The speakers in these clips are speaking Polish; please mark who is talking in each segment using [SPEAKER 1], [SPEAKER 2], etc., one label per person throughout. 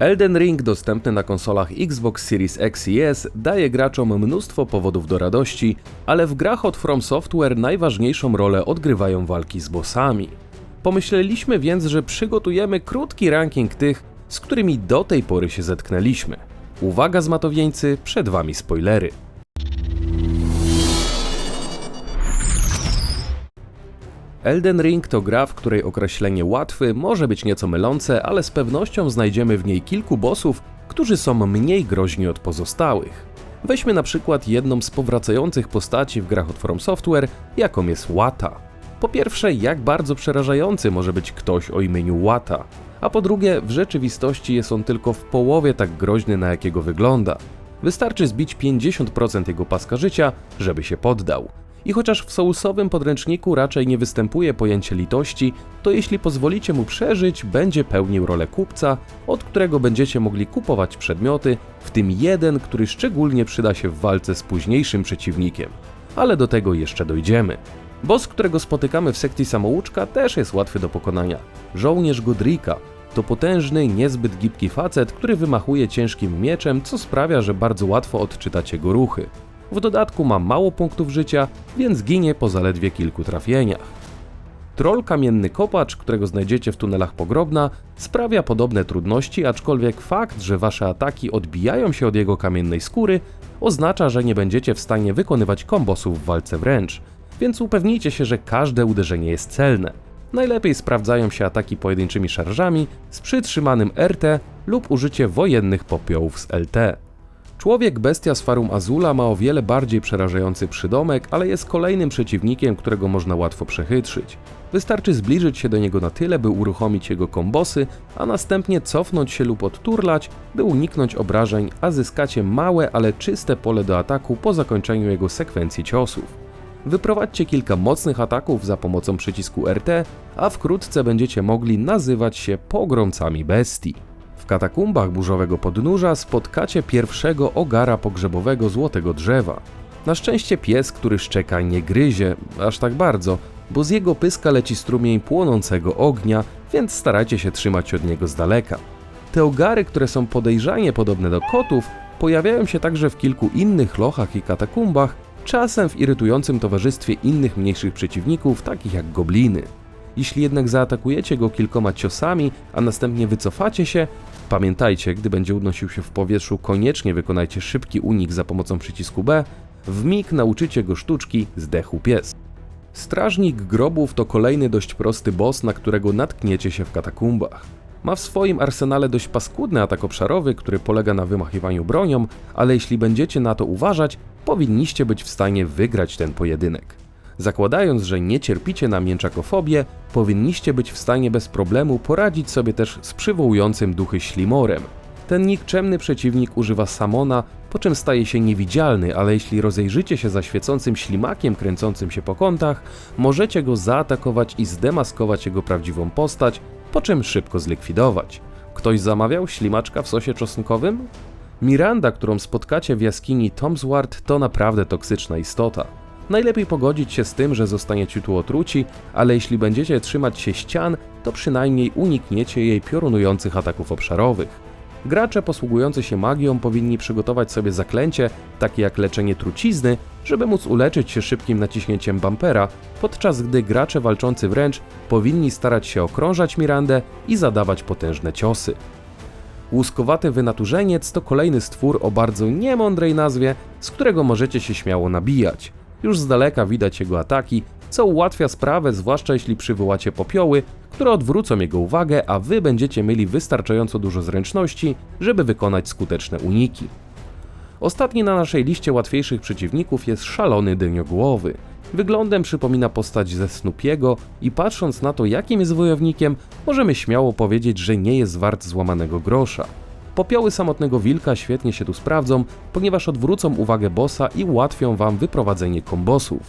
[SPEAKER 1] Elden Ring, dostępny na konsolach Xbox Series X i S, daje graczom mnóstwo powodów do radości, ale w grach od From Software najważniejszą rolę odgrywają walki z bossami. Pomyśleliśmy więc, że przygotujemy krótki ranking tych, z którymi do tej pory się zetknęliśmy. Uwaga zmatowieńcy, przed wami spoilery. Elden Ring to gra, w której określenie łatwy może być nieco mylące, ale z pewnością znajdziemy w niej kilku bossów, którzy są mniej groźni od pozostałych. Weźmy na przykład jedną z powracających postaci w grach od From Software, jaką jest Łata. Po pierwsze, jak bardzo przerażający może być ktoś o imieniu Łata, a po drugie, w rzeczywistości jest on tylko w połowie tak groźny, na jakiego wygląda. Wystarczy zbić 50% jego paska życia, żeby się poddał. I chociaż w soulsowym podręczniku raczej nie występuje pojęcie litości, to jeśli pozwolicie mu przeżyć, będzie pełnił rolę kupca, od którego będziecie mogli kupować przedmioty, w tym jeden, który szczególnie przyda się w walce z późniejszym przeciwnikiem. Ale do tego jeszcze dojdziemy. Boss, którego spotykamy w sekcji samouczka, też jest łatwy do pokonania. Żołnierz Godrika to potężny, niezbyt gibki facet, który wymachuje ciężkim mieczem, co sprawia, że bardzo łatwo odczytać jego ruchy. W dodatku ma mało punktów życia, więc ginie po zaledwie kilku trafieniach. Troll kamienny kopacz, którego znajdziecie w tunelach pogrobna, sprawia podobne trudności, aczkolwiek fakt, że wasze ataki odbijają się od jego kamiennej skóry, oznacza, że nie będziecie w stanie wykonywać kombosów w walce wręcz, więc upewnijcie się, że każde uderzenie jest celne. Najlepiej sprawdzają się ataki pojedynczymi szarżami z przytrzymanym RT lub użycie wojennych popiołów z LT. Człowiek bestia z Farum Azula ma o wiele bardziej przerażający przydomek, ale jest kolejnym przeciwnikiem, którego można łatwo przechytrzyć. Wystarczy zbliżyć się do niego na tyle, by uruchomić jego kombosy, a następnie cofnąć się lub odturlać, by uniknąć obrażeń, a zyskacie małe, ale czyste pole do ataku po zakończeniu jego sekwencji ciosów. Wyprowadźcie kilka mocnych ataków za pomocą przycisku RT, a wkrótce będziecie mogli nazywać się pogromcami bestii. Katakumbach burzowego podnóża spotkacie pierwszego ogara pogrzebowego złotego drzewa. Na szczęście pies, który szczeka, nie gryzie aż tak bardzo, bo z jego pyska leci strumień płonącego ognia, więc starajcie się trzymać od niego z daleka. Te ogary, które są podejrzanie podobne do kotów, pojawiają się także w kilku innych lochach i katakumbach, czasem w irytującym towarzystwie innych mniejszych przeciwników, takich jak gobliny. Jeśli jednak zaatakujecie go kilkoma ciosami, a następnie wycofacie się, pamiętajcie, gdy będzie unosił się w powietrzu, koniecznie wykonajcie szybki unik za pomocą przycisku B, w mig nauczycie go sztuczki zdechł pies. Strażnik grobów to kolejny dość prosty boss, na którego natkniecie się w katakumbach. Ma w swoim arsenale dość paskudny atak obszarowy, który polega na wymachiwaniu bronią, ale jeśli będziecie na to uważać, powinniście być w stanie wygrać ten pojedynek. Zakładając, że nie cierpicie na mięczakofobię, powinniście być w stanie bez problemu poradzić sobie też z przywołującym duchy ślimorem. Ten nikczemny przeciwnik używa samona, po czym staje się niewidzialny, ale jeśli rozejrzycie się za świecącym ślimakiem kręcącym się po kątach, możecie go zaatakować i zdemaskować jego prawdziwą postać, po czym szybko zlikwidować. Ktoś zamawiał ślimaczka w sosie czosnkowym? Miranda, którą spotkacie w jaskini Tomsward, to naprawdę toksyczna istota. Najlepiej pogodzić się z tym, że zostaniecie tu otruci, ale jeśli będziecie trzymać się ścian, to przynajmniej unikniecie jej piorunujących ataków obszarowych. Gracze posługujący się magią powinni przygotować sobie zaklęcie, takie jak leczenie trucizny, żeby móc uleczyć się szybkim naciśnięciem bumpera, podczas gdy gracze walczący wręcz powinni starać się okrążać Mirandę i zadawać potężne ciosy. Łuskowaty wynaturzeniec to kolejny stwór o bardzo niemądrej nazwie, z którego możecie się śmiało nabijać. Już z daleka widać jego ataki, co ułatwia sprawę, zwłaszcza jeśli przywołacie popioły, które odwrócą jego uwagę, a wy będziecie mieli wystarczająco dużo zręczności, żeby wykonać skuteczne uniki. Ostatni na naszej liście łatwiejszych przeciwników jest szalony dyniogłowy. Wyglądem przypomina postać ze Snoopiego i patrząc na to, jakim jest wojownikiem, możemy śmiało powiedzieć, że nie jest wart złamanego grosza. Popioły samotnego wilka świetnie się tu sprawdzą, ponieważ odwrócą uwagę bossa i ułatwią wam wyprowadzenie kombosów.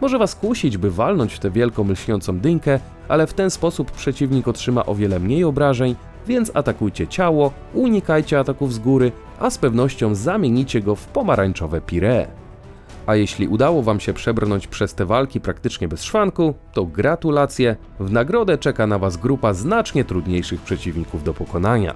[SPEAKER 1] Może was kusić, by walnąć w tę wielką lśniącą dynkę, ale w ten sposób przeciwnik otrzyma o wiele mniej obrażeń, więc atakujcie ciało, unikajcie ataków z góry, a z pewnością zamienicie go w pomarańczowe pire. A jeśli udało wam się przebrnąć przez te walki praktycznie bez szwanku, to gratulacje, w nagrodę czeka na was grupa znacznie trudniejszych przeciwników do pokonania.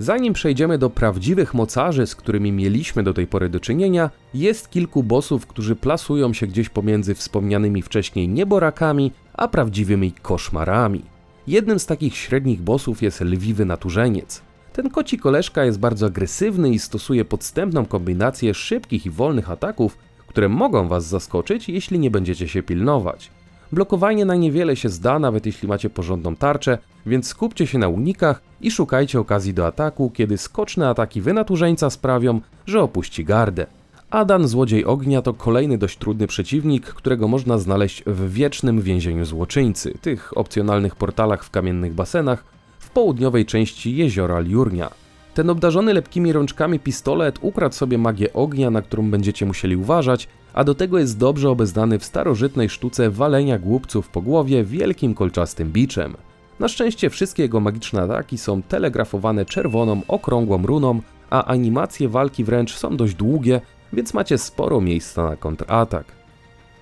[SPEAKER 1] Zanim przejdziemy do prawdziwych mocarzy, z którymi mieliśmy do tej pory do czynienia, jest kilku bossów, którzy plasują się gdzieś pomiędzy wspomnianymi wcześniej nieborakami, a prawdziwymi koszmarami. Jednym z takich średnich bossów jest lwiwy naturzeniec. Ten koci koleżka jest bardzo agresywny i stosuje podstępną kombinację szybkich i wolnych ataków, które mogą was zaskoczyć, jeśli nie będziecie się pilnować. Blokowanie na niewiele się zda, nawet jeśli macie porządną tarczę, więc skupcie się na unikach i szukajcie okazji do ataku, kiedy skoczne ataki wynaturzeńca sprawią, że opuści gardę. Adan, złodziej ognia, to kolejny dość trudny przeciwnik, którego można znaleźć w wiecznym więzieniu złoczyńcy, tych opcjonalnych portalach w kamiennych basenach w południowej części jeziora Liurnia. Ten obdarzony lepkimi rączkami pistolet ukradł sobie magię ognia, na którą będziecie musieli uważać, a do tego jest dobrze obeznany w starożytnej sztuce walenia głupców po głowie wielkim kolczastym biczem. Na szczęście wszystkie jego magiczne ataki są telegrafowane czerwoną, okrągłą runą, a animacje walki wręcz są dość długie, więc macie sporo miejsca na kontratak.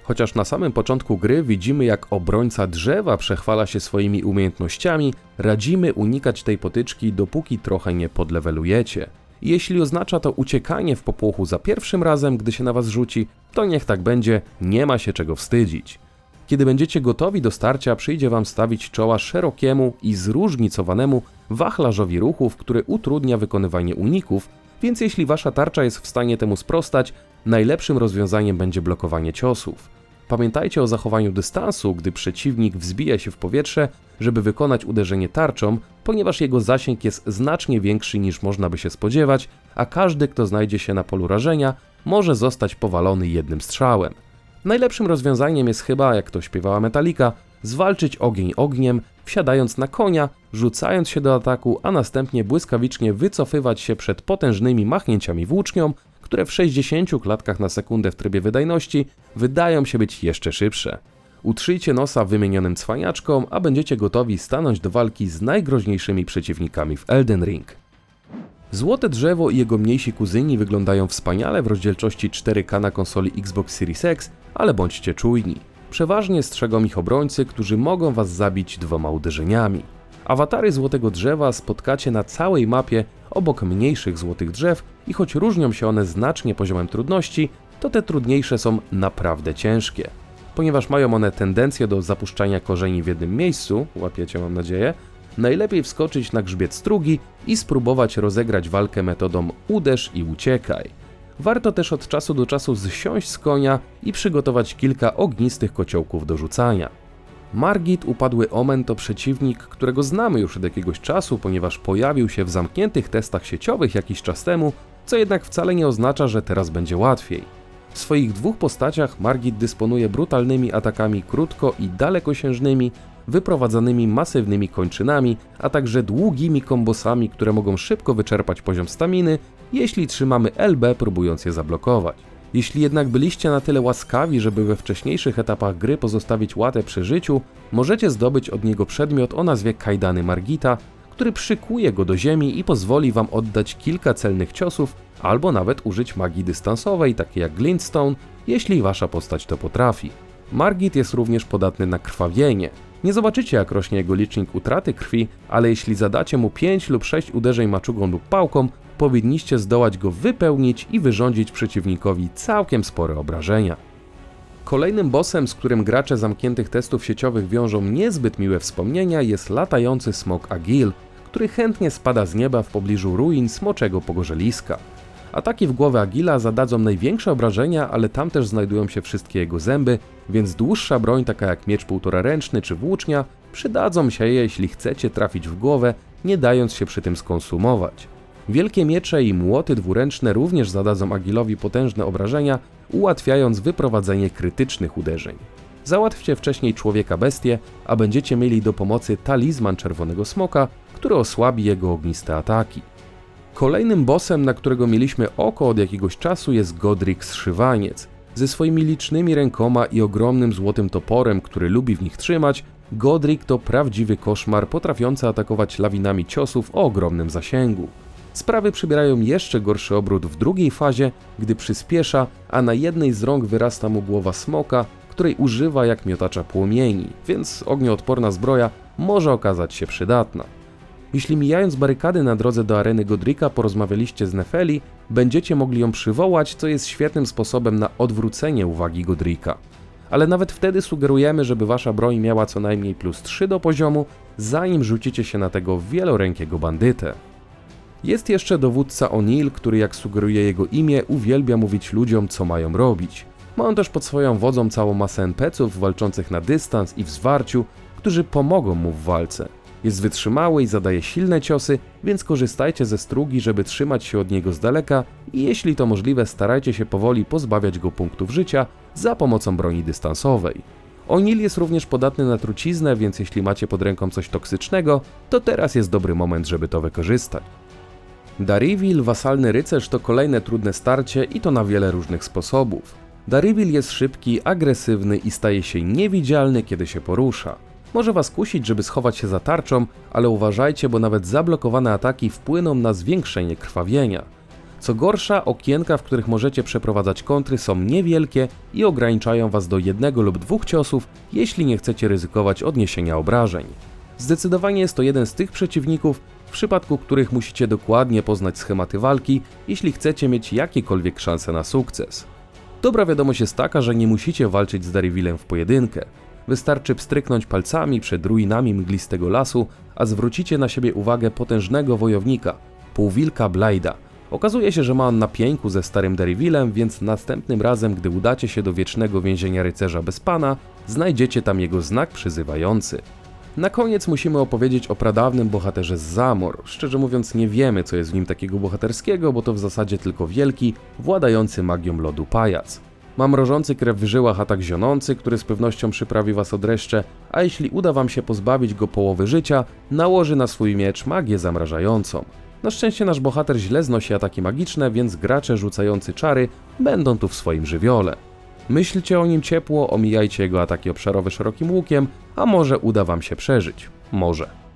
[SPEAKER 1] Chociaż na samym początku gry widzimy jak obrońca drzewa przechwala się swoimi umiejętnościami, radzimy unikać tej potyczki dopóki trochę nie podlewelujecie. Jeśli oznacza to uciekanie w popłochu za pierwszym razem, gdy się na was rzuci, to niech tak będzie, nie ma się czego wstydzić. Kiedy będziecie gotowi do starcia, przyjdzie wam stawić czoła szerokiemu i zróżnicowanemu wachlarzowi ruchów, który utrudnia wykonywanie uników, więc jeśli wasza tarcza jest w stanie temu sprostać, najlepszym rozwiązaniem będzie blokowanie ciosów. Pamiętajcie o zachowaniu dystansu, gdy przeciwnik wzbija się w powietrze, żeby wykonać uderzenie tarczą, ponieważ jego zasięg jest znacznie większy niż można by się spodziewać, a każdy, kto znajdzie się na polu rażenia, może zostać powalony jednym strzałem. Najlepszym rozwiązaniem jest chyba, jak to śpiewała Metallica, zwalczyć ogień ogniem, wsiadając na konia, rzucając się do ataku, a następnie błyskawicznie wycofywać się przed potężnymi machnięciami włócznią, które w 60 klatkach na sekundę w trybie wydajności wydają się być jeszcze szybsze. Utrzyjcie nosa wymienionym cwaniaczkom, a będziecie gotowi stanąć do walki z najgroźniejszymi przeciwnikami w Elden Ring. Złote drzewo i jego mniejsi kuzyni wyglądają wspaniale w rozdzielczości 4K na konsoli Xbox Series X, ale bądźcie czujni. Przeważnie strzegą ich obrońcy, którzy mogą was zabić dwoma uderzeniami. Awatary złotego drzewa spotkacie na całej mapie obok mniejszych złotych drzew i choć różnią się one znacznie poziomem trudności, to te trudniejsze są naprawdę ciężkie. Ponieważ mają one tendencję do zapuszczania korzeni w jednym miejscu, łapiecie mam nadzieję, najlepiej wskoczyć na grzbiet strugi i spróbować rozegrać walkę metodą uderz i uciekaj. Warto też od czasu do czasu zsiąść z konia i przygotować kilka ognistych kociołków do rzucania. Margit upadły Omen to przeciwnik, którego znamy już od jakiegoś czasu, ponieważ pojawił się w zamkniętych testach sieciowych jakiś czas temu, co jednak wcale nie oznacza, że teraz będzie łatwiej. W swoich dwóch postaciach Margit dysponuje brutalnymi atakami krótko i dalekosiężnymi, wyprowadzanymi masywnymi kończynami, a także długimi kombosami, które mogą szybko wyczerpać poziom staminy, jeśli trzymamy LB próbując je zablokować. Jeśli jednak byliście na tyle łaskawi, żeby we wcześniejszych etapach gry pozostawić łatę przy życiu, możecie zdobyć od niego przedmiot o nazwie Kajdany Margita, który przykuje go do ziemi i pozwoli wam oddać kilka celnych ciosów, albo nawet użyć magii dystansowej, takiej jak Glintstone, jeśli wasza postać to potrafi. Margit jest również podatny na krwawienie. Nie zobaczycie jak rośnie jego licznik utraty krwi, ale jeśli zadacie mu 5 lub 6 uderzeń maczugą lub pałką, powinniście zdołać go wypełnić i wyrządzić przeciwnikowi całkiem spore obrażenia. Kolejnym bossem, z którym gracze zamkniętych testów sieciowych wiążą niezbyt miłe wspomnienia, jest latający smok Agil, który chętnie spada z nieba w pobliżu ruin smoczego pogorzeliska. Ataki w głowę Agila zadadzą największe obrażenia, ale tam też znajdują się wszystkie jego zęby, więc dłuższa broń taka jak miecz półtoraręczny czy włócznia przydadzą się jeśli chcecie trafić w głowę, nie dając się przy tym skonsumować. Wielkie miecze i młoty dwuręczne również zadadzą Agilowi potężne obrażenia, ułatwiając wyprowadzenie krytycznych uderzeń. Załatwcie wcześniej człowieka bestię, a będziecie mieli do pomocy talizman czerwonego smoka, który osłabi jego ogniste ataki. Kolejnym bossem, na którego mieliśmy oko od jakiegoś czasu jest Godric Zszywaniec. Ze swoimi licznymi rękoma i ogromnym złotym toporem, który lubi w nich trzymać, Godric to prawdziwy koszmar potrafiący atakować lawinami ciosów o ogromnym zasięgu. Sprawy przybierają jeszcze gorszy obrót w drugiej fazie, gdy przyspiesza, a na jednej z rąk wyrasta mu głowa smoka, której używa jak miotacza płomieni, więc ognioodporna zbroja może okazać się przydatna. Jeśli mijając barykady na drodze do areny Godrika porozmawialiście z Nefeli, będziecie mogli ją przywołać, co jest świetnym sposobem na odwrócenie uwagi Godrika. Ale nawet wtedy sugerujemy, żeby wasza broń miała co najmniej plus 3 do poziomu, zanim rzucicie się na tego wielorękiego bandytę. Jest jeszcze dowódca O'Neill, który jak sugeruje jego imię, uwielbia mówić ludziom, co mają robić. Ma on też pod swoją wodzą całą masę NPC-ów walczących na dystans i w zwarciu, którzy pomogą mu w walce. Jest wytrzymały i zadaje silne ciosy, więc korzystajcie ze strugi, żeby trzymać się od niego z daleka i jeśli to możliwe starajcie się powoli pozbawiać go punktów życia za pomocą broni dystansowej. O'Neill jest również podatny na truciznę, więc jeśli macie pod ręką coś toksycznego, to teraz jest dobry moment, żeby to wykorzystać. Darivil, wasalny rycerz, to kolejne trudne starcie i to na wiele różnych sposobów. Darivil jest szybki, agresywny i staje się niewidzialny, kiedy się porusza. Może was kusić, żeby schować się za tarczą, ale uważajcie, bo nawet zablokowane ataki wpłyną na zwiększenie krwawienia. Co gorsza, okienka, w których możecie przeprowadzać kontry są niewielkie i ograniczają was do jednego lub dwóch ciosów, jeśli nie chcecie ryzykować odniesienia obrażeń. Zdecydowanie jest to jeden z tych przeciwników, w przypadku których musicie dokładnie poznać schematy walki, jeśli chcecie mieć jakiekolwiek szanse na sukces. Dobra wiadomość jest taka, że nie musicie walczyć z Darivillem w pojedynkę. Wystarczy pstryknąć palcami przed ruinami mglistego lasu, a zwrócicie na siebie uwagę potężnego wojownika, półwilka Blade'a. Okazuje się, że ma on na pięku ze starym Darivillem, więc następnym razem, gdy udacie się do wiecznego więzienia rycerza bez pana, znajdziecie tam jego znak przyzywający. Na koniec musimy opowiedzieć o pradawnym bohaterze z Zamor. Szczerze mówiąc nie wiemy co jest w nim takiego bohaterskiego, bo to w zasadzie tylko wielki, władający magią lodu pajac. Ma mrożący krew w żyłach atak zionący, który z pewnością przyprawi was o dreszcze, a jeśli uda wam się pozbawić go połowy życia, nałoży na swój miecz magię zamrażającą. Na szczęście nasz bohater źle znosi ataki magiczne, więc gracze rzucający czary będą tu w swoim żywiole. Myślcie o nim ciepło, omijajcie jego ataki obszarowe szerokim łukiem, a może uda wam się przeżyć. Może.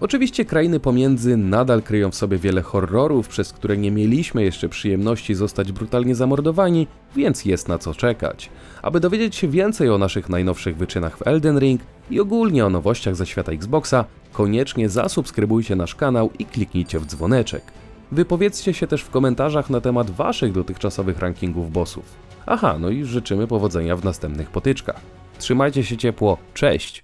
[SPEAKER 1] Oczywiście krainy pomiędzy nadal kryją w sobie wiele horrorów, przez które nie mieliśmy jeszcze przyjemności zostać brutalnie zamordowani, więc jest na co czekać. Aby dowiedzieć się więcej o naszych najnowszych wyczynach w Elden Ring i ogólnie o nowościach ze świata Xboxa, koniecznie zasubskrybujcie nasz kanał i kliknijcie w dzwoneczek. Wypowiedzcie się też w komentarzach na temat waszych dotychczasowych rankingów bossów. Aha, no i życzymy powodzenia w następnych potyczkach. Trzymajcie się ciepło, cześć!